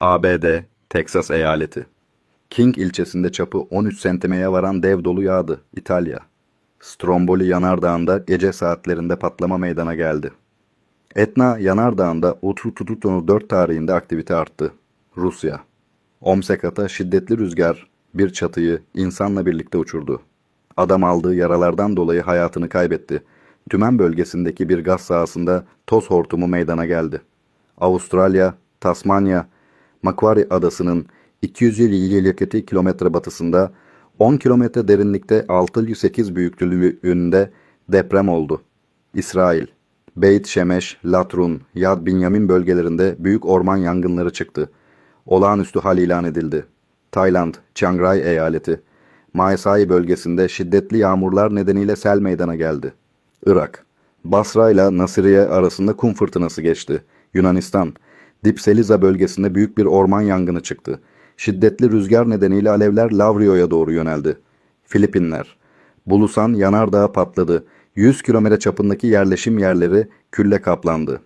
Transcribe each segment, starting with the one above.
ABD, Teksas eyaleti. King ilçesinde çapı 13 santimeye varan dev dolu yağdı, İtalya. Stromboli Yanardağı'nda gece saatlerinde patlama meydana geldi. Etna Yanardağı'nda Utru 4 tarihinde aktivite arttı. Rusya. Omsekat'a şiddetli rüzgar bir çatıyı insanla birlikte uçurdu. Adam aldığı yaralardan dolayı hayatını kaybetti. Tümen bölgesindeki bir gaz sahasında toz hortumu meydana geldi. Avustralya, Tasmanya, Macquarie adasının 250 kilometre batısında 10 kilometre derinlikte 6,8 büyüklüğünde deprem oldu. İsrail, Beit Shemesh, Latrun, Yad Binyamin bölgelerinde büyük orman yangınları çıktı. Olağanüstü hal ilan edildi. Tayland, Chiang Rai eyaleti, Mae Sai bölgesinde şiddetli yağmurlar nedeniyle sel meydana geldi. Irak, Basra ile Nasiriye arasında kum fırtınası geçti. Yunanistan, Dipseliza bölgesinde büyük bir orman yangını çıktı. Şiddetli rüzgar nedeniyle alevler Lavrio'ya doğru yöneldi. Filipinler, Bulusan yanardağı patladı. 100 kilometre çapındaki yerleşim yerleri külle kaplandı.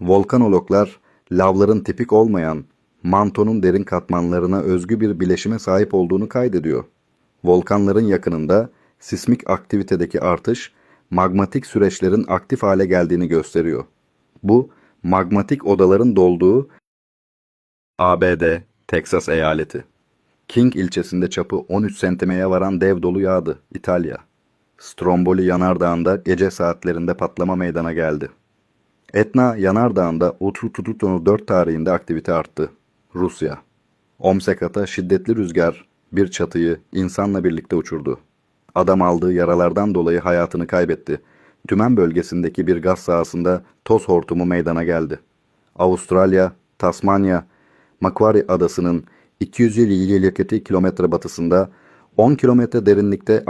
Volkanologlar, lavların tipik olmayan, mantonun derin katmanlarına özgü bir bileşime sahip olduğunu kaydediyor. Volkanların yakınında sismik aktivitedeki artış, magmatik süreçlerin aktif hale geldiğini gösteriyor. Bu, magmatik odaların dolduğu ABD, Teksas eyaleti. King ilçesinde çapı 13 santimeye varan dev dolu yağdı, İtalya. Stromboli Yanardağı'nda gece saatlerinde patlama meydana geldi. Etna Yanardağı'nda Utru 4 tarihinde aktivite arttı. Rusya. Omsekat'a şiddetli rüzgar bir çatıyı insanla birlikte uçurdu. Adam aldığı yaralardan dolayı hayatını kaybetti. Tümen bölgesindeki bir gaz sahasında toz hortumu meydana geldi. Avustralya, Tasmanya, Macquarie adasının 250 kilometre batısında 10 kilometre derinlikte